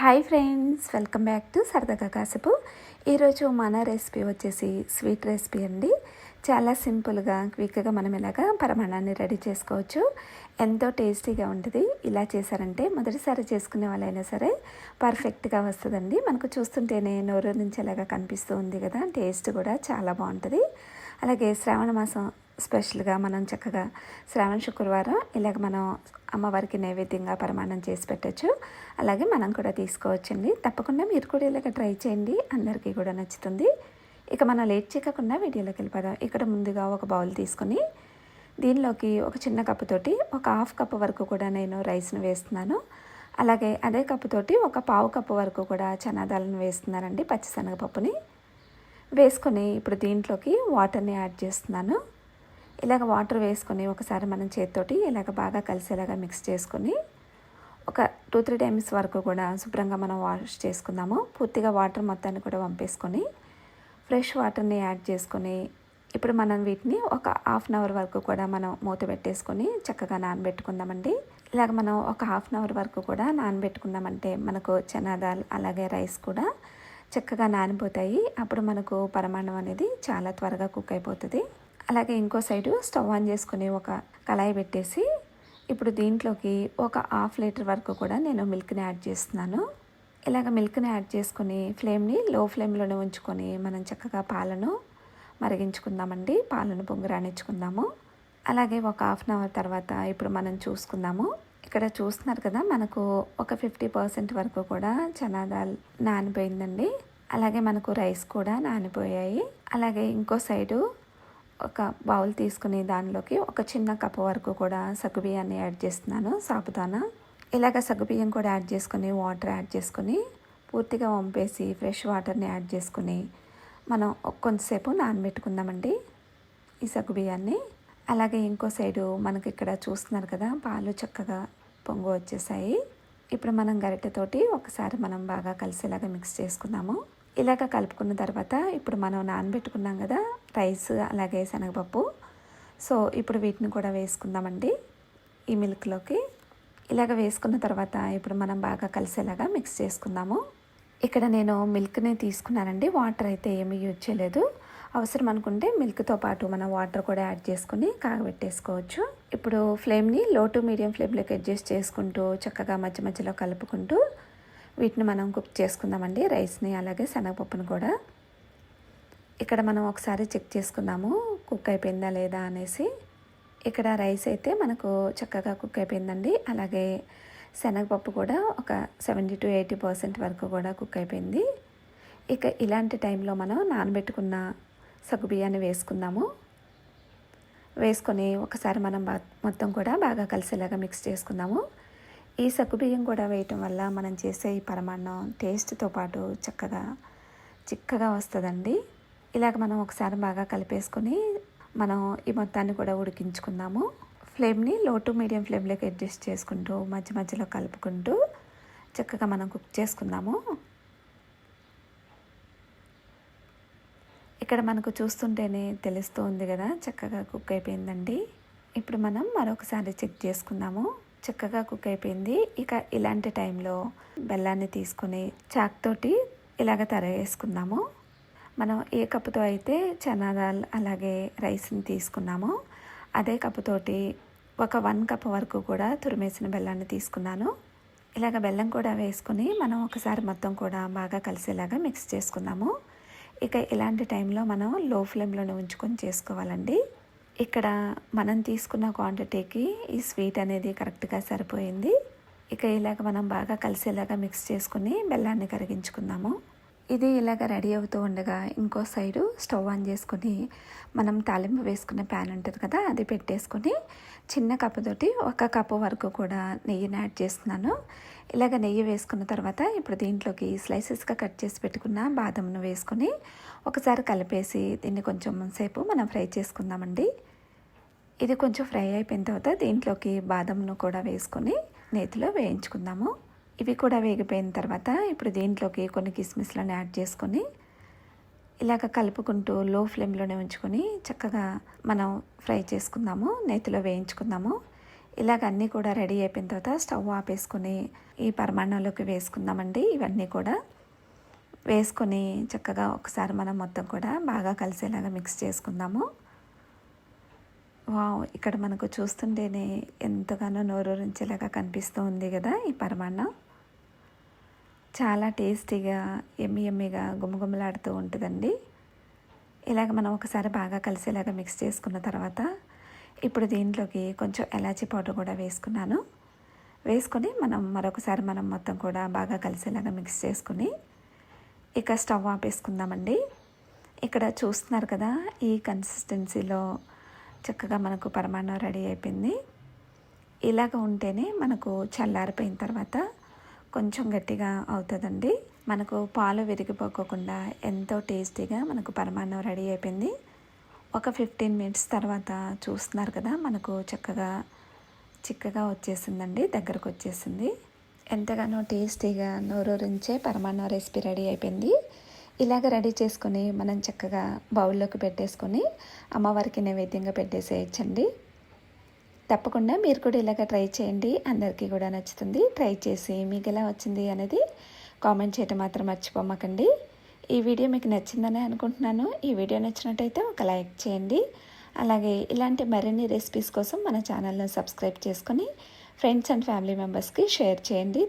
Hi friends welcome back to సరదాగా కాసేపు ఈరోజు మన రెసిపీ వచ్చేసి స్వీట్ రెసిపీ అండి. చాలా సింపుల్గా క్విక్గా మనం ఇలాగా పరమాణాన్ని రెడీ చేసుకోవచ్చు. ఎంతో టేస్టీగా ఉంటుంది. ఇలా చేశారంటే మొదటిసారి చేసుకునే వాళ్ళైనా సరే పర్ఫెక్ట్గా వస్తుందండి. మనకు చూస్తుంటేనే నోరు నుంచి అలాగా కనిపిస్తూ ఉంది కదా టేస్ట్ కూడా చాలా బాగుంటుంది. అలాగే శ్రావణ మాసం స్పెషల్గా మనం చక్కగా శ్రావణ శుక్రవారం ఇలాగ మనం అమ్మవారికి నైవేద్యంగా ప్రమాణం చేసి పెట్టచ్చు. అలాగే మనం కూడా తీసుకోవచ్చండి. తప్పకుండా మీరు కూడా ఇలాగ ట్రై చేయండి. అందరికీ కూడా నచ్చుతుంది. ఇక మనం లేట్ చేయకుండా వీడియోలోకి వెళ్ళిపోదాం. ఇక్కడ ముందుగా ఒక బౌల్ తీసుకొని దీనిలోకి ఒక చిన్న కప్పుతోటి ఒక హాఫ్ కప్ వరకు కూడా నేను రైస్ను వేస్తున్నాను. అలాగే అదే కప్పుతోటి ఒక పావు కప్పు వరకు కూడా చనాదాలను వేస్తున్నానండి పచ్చిశనగపప్పుని. వేసుకొని ఇప్పుడు దీంట్లోకి వాటర్ని యాడ్ చేస్తున్నాను. ఇలాగ వాటర్ వేసుకొని ఒకసారి మనం చేతితోటి ఇలాగ బాగా కలిసేలాగా మిక్స్ చేసుకొని ఒక టూ త్రీ టైమ్స్ వరకు కూడా శుభ్రంగా మనం వాష్ చేసుకుందాము. పూర్తిగా వాటర్ మొత్తాన్ని కూడా పంపేసుకొని ఫ్రెష్ వాటర్ని యాడ్ చేసుకొని ఇప్పుడు మనం వీటిని ఒక హాఫ్ అన్ అవర్ వరకు కూడా మనం మూత పెట్టేసుకొని చక్కగా నానబెట్టుకుందామండి. ఇలాగ మనం ఒక హాఫ్ అన్ అవర్ వరకు కూడా నానబెట్టుకున్నామంటే మనకు చనాదాల్ అలాగే రైస్ కూడా చక్కగా నానిపోతాయి. అప్పుడు మనకు పరమాణం అనేది చాలా త్వరగా కుక్ అయిపోతుంది. అలాగే ఇంకో సైడు స్టవ్ ఆన్ చేసుకుని ఒక కళాయి పెట్టేసి ఇప్పుడు దీంట్లోకి ఒక హాఫ్ లీటర్ వరకు కూడా నేను మిల్క్ని యాడ్ చేస్తున్నాను. ఇలాగ మిల్క్ని యాడ్ చేసుకుని ఫ్లేమ్ని లో ఫ్లేమ్లోనే ఉంచుకొని మనం చక్కగా పాలను మరిగించుకుందామండి. పాలను పొంగురాణించుకుందాము అలాగే ఒక హాఫ్ అన్ అవర్ తర్వాత ఇప్పుడు మనం చూసుకుందాము. ఇక్కడ చూస్తున్నారు కదా మనకు ఒక ఫిఫ్టీ పర్సెంట్ వరకు కూడా చనా దాల్ నానిపోయిందండి. అలాగే మనకు రైస్ కూడా నానిపోయాయి. అలాగే ఇంకో సైడు ఒక బౌల్ తీసుకుని దానిలోకి ఒక చిన్న కప్ వరకు కూడా సగ్గుబియ్యాన్ని యాడ్ చేస్తున్నాను సాబుదానా ఇలాగ సగ్గుబియ్యం కూడా యాడ్ చేసుకొని వాటర్ యాడ్ చేసుకొని పూర్తిగా వంపేసి ఫ్రెష్ వాటర్ని యాడ్ చేసుకుని మనం కొంతసేపు నానబెట్టుకుందామండి ఈ సగ్గుబియ్యాన్ని అలాగే ఇంకో సైడు మనకి ఇక్కడ చూస్తున్నారు కదా పాలు చక్కగా పొంగు వచ్చేసాయి. ఇప్పుడు మనం గరిటెతోటి ఒకసారి మనం బాగా కలిసేలాగా మిక్స్ చేసుకుందాము. ఇలాగ కలుపుకున్న తర్వాత ఇప్పుడు మనం నానబెట్టుకున్నాం కదా రైస్ అలాగే శనగపప్పు. సో ఇప్పుడు వీటిని కూడా వేసుకుందామండి ఈ మిల్క్లోకి. ఇలాగ వేసుకున్న తర్వాత ఇప్పుడు మనం బాగా కలిసేలాగా మిక్స్ చేసుకుందాము. ఇక్కడ నేను మిల్క్ని తీసుకున్నానండి వాటర్ అయితే ఏమీ యూజ్ చేయలేదు. అవసరం అనుకుంటే మిల్క్తో పాటు మనం వాటర్ కూడా యాడ్ చేసుకుని కాగబెట్టేసుకోవచ్చు. ఇప్పుడు ఫ్లేమ్ని లో టు మీడియం ఫ్లేమ్లోకి అడ్జస్ట్ చేసుకుంటూ చక్కగా మధ్య మధ్యలో కలుపుకుంటూ వీటిని మనం కుక్ చేసుకుందామండి. రైస్ని అలాగే శనగపప్పును కూడా. ఇక్కడ మనం ఒకసారి చెక్ చేసుకుందాము కుక్ అయిపోయిందా లేదా అనేసి. ఇక్కడ రైస్ అయితే మనకు చక్కగా కుక్ అయిపోయిందండి. అలాగే శనగపప్పు కూడా ఒక సెవెంటీ టు ఎయిటీ పర్సెంట్ వరకు కూడా కుక్ అయిపోయింది. ఇక ఇలాంటి టైంలో మనం నానబెట్టుకున్న సగ్గు బియ్యాన్ని వేసుకుందాము. వేసుకొని ఒకసారి మనం మొత్తం కూడా బాగా కలిసేలాగా మిక్స్ చేసుకుందాము. ఈ సగ్గుబియ్యం కూడా వేయటం వల్ల మనం చేసే ఈ పరమాన్నం టేస్ట్తో పాటు చక్కగా చిక్కగా వస్తుందండి. ఇలాగ మనం ఒకసారి బాగా కలిపేసుకొని మనం ఈ మొత్తాన్ని కూడా ఉడికించుకుందాము. ఫ్లేమ్ని లో టు మీడియం ఫ్లేమ్లోకి అడ్జస్ట్ చేసుకుంటూ మధ్య మధ్యలో కలుపుకుంటూ చక్కగా మనం కుక్ చేసుకుందాము. ఇక్కడ మనకు చూస్తుంటేనే తెలుస్తూ ఉంది కదా చక్కగా కుక్ అయిపోయిందండి. ఇప్పుడు మనం మరొకసారి చెక్ చేసుకుందాము. చక్కగా కుక్ అయిపోయింది. ఇక ఇలాంటి టైంలో బెల్లాన్ని తీసుకొని చాక్ తోటి ఇలాగ తరగేసుకుందాము. మనం ఏ కప్పుతో అయితే చనాదాల్ అలాగే రైస్ని తీసుకున్నామో అదే కప్పుతోటి ఒక వన్ కప్ వరకు కూడా తురిమేసిన బెల్లాన్ని తీసుకున్నాను. ఇలాగ బెల్లం కూడా వేసుకుని మనం ఒకసారి మొత్తం కూడా బాగా కలిసేలాగా మిక్స్ చేసుకుందాము. ఇక ఇలాంటి టైంలో మనం లో ఫ్లేమ్లోనే ఉంచుకొని చేసుకోవాలండి. ఇక్కడ మనం తీసుకున్న క్వాంటిటీకి ఈ స్వీట్ అనేది కరెక్ట్గా సరిపోయింది. ఇక ఇలాగ మనం బాగా కలిసేలాగా మిక్స్ చేసుకుని బెల్లాన్ని కరిగించుకుందాము. ఇది ఇలాగ రెడీ అవుతూ ఉండగా ఇంకో సైడు స్టవ్ ఆన్ చేసుకొని మనం తాలింపు వేసుకునే ప్యాన్ ఉంటుంది కదా అది పెట్టేసుకొని చిన్న కప్పుతోటి ఒక కప్పు వరకు కూడా నెయ్యిని యాడ్ చేస్తున్నాను. ఇలాగ నెయ్యి వేసుకున్న తర్వాత ఇప్పుడు దీంట్లోకి స్లైసెస్గా కట్ చేసి పెట్టుకున్న బాదంను వేసుకొని ఒకసారి కలిపేసి దీన్ని కొంచెం సేపు మనం ఫ్రై చేసుకుందామండి. ఇది కొంచెం ఫ్రై అయిపోయిన తర్వాత దీంట్లోకి బాదంను కూడా వేసుకొని నేతిలో వేయించుకుందాము. ఇవి కూడా వేగిపోయిన తర్వాత ఇప్పుడు దీంట్లోకి కొన్ని కిస్మిస్లను యాడ్ చేసుకొని ఇలాగ కలుపుకుంటూ లో ఫ్లేమ్లోనే ఉంచుకొని చక్కగా మనం ఫ్రై చేసుకుందాము నేతిలో వేయించుకుందాము. ఇలాగ అన్నీ కూడా రెడీ అయిపోయిన తర్వాత స్టవ్ ఆపేసుకొని ఈ పరిమాణంలోకి వేసుకుందామండి. ఇవన్నీ కూడా వేసుకొని చక్కగా ఒకసారి మనం మొత్తం కూడా బాగా కలిసేలాగా మిక్స్ చేసుకుందాము. వావ్ ఇక్కడ మనకు చూస్తుంటేనే ఎంతగానో నోరూరించేలాగా కనిపిస్తూ ఉంది కదా ఈ పరమాన్నం. చాలా టేస్టీగా ఎమ్మి ఎమ్మిగా గుమగుమలాడుతూ ఉంటుందండి. ఇలాగ మనం ఒకసారి బాగా కలిసేలాగా మిక్స్ చేసుకున్న తర్వాత ఇప్పుడు దీంట్లోకి కొంచెం ఎలాచీ పౌడర్ కూడా వేసుకున్నాను. వేసుకొని మనం మరొకసారి మనం మొత్తం కూడా బాగా కలిసేలాగా మిక్స్ చేసుకుని ఇక స్టవ్ ఆపేసుకుందామండి. ఇక్కడ చూస్తున్నారు కదా ఈ కన్సిస్టెన్సీలో చక్కగా మనకు పరమాన్నం రెడీ అయిపోయింది. ఇలాగ ఉంటేనే మనకు చల్లారిపోయిన తర్వాత కొంచెం గట్టిగా అవుతుందండి. మనకు పాలు విరిగిపోకోకుండా ఎంతో టేస్టీగా మనకు పరమాన్నం రెడీ అయిపోయింది. ఒక ఫిఫ్టీన్ మినిట్స్ తర్వాత చూస్తున్నారు కదా మనకు చక్కగా చిక్కగా వచ్చేసిందండి దగ్గరకు వచ్చేసింది. ఎంతగానో టేస్టీగా నోరూరించే పరమాన్నం రెసిపీ రెడీ అయిపోయింది. ఇలాగ రెడీ చేసుకొని మనం చక్కగా బౌల్లోకి పెట్టేసుకొని అమ్మవారికి నైవేద్యంగా పెట్టేసేయచ్చండి. తప్పకుండా మీరు కూడా ఇలాగ ట్రై చేయండి. అందరికీ కూడా నచ్చుతుంది. ట్రై చేసి మీకు ఎలా వచ్చింది అనేది కామెంట్ చేయటం మాత్రం మర్చిపోమాకండి. ఈ వీడియో మీకు నచ్చిందని అనుకుంటున్నాను. ఈ వీడియో నచ్చినట్టయితే ఒక లైక్ చేయండి. అలాగే ఇలాంటి మరిన్ని రెసిపీస్ కోసం మన ఛానల్ను సబ్స్క్రైబ్ చేసుకొని ఫ్రెండ్స్ అండ్ ఫ్యామిలీ మెంబర్స్కి షేర్ చేయండి.